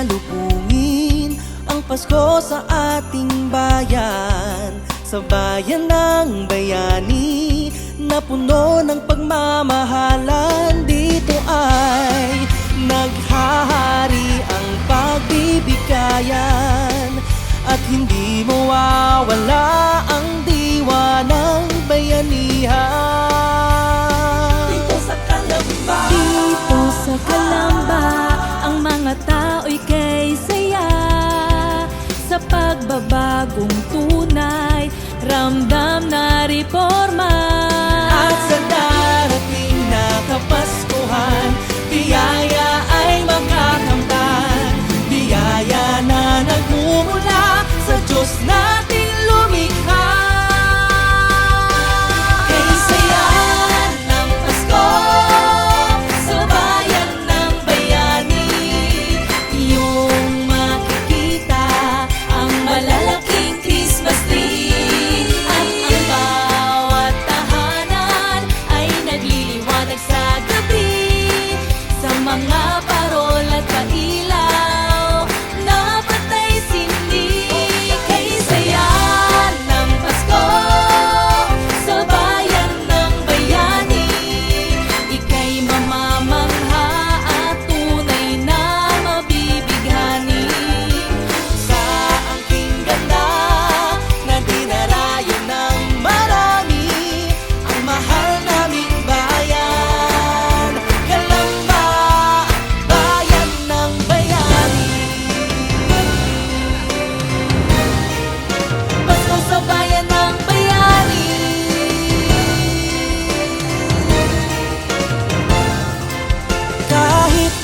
salubungin ang Pasko sa ating bayan Sa bayan ng bayani na puno ng pagmamahalan. Dito ay naghahari ang pagbibigayan At hindi mo ramdam na reforma. At sa darating na kapaskuhan Biyaya ay makakamtan Biyaya na nagmumula sa Diyos nating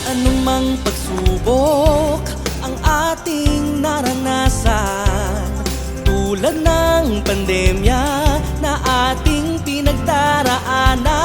Kahit anumang pagsubok ang ating naranasan. Tulad ng pandemya na ating pinagdaraanan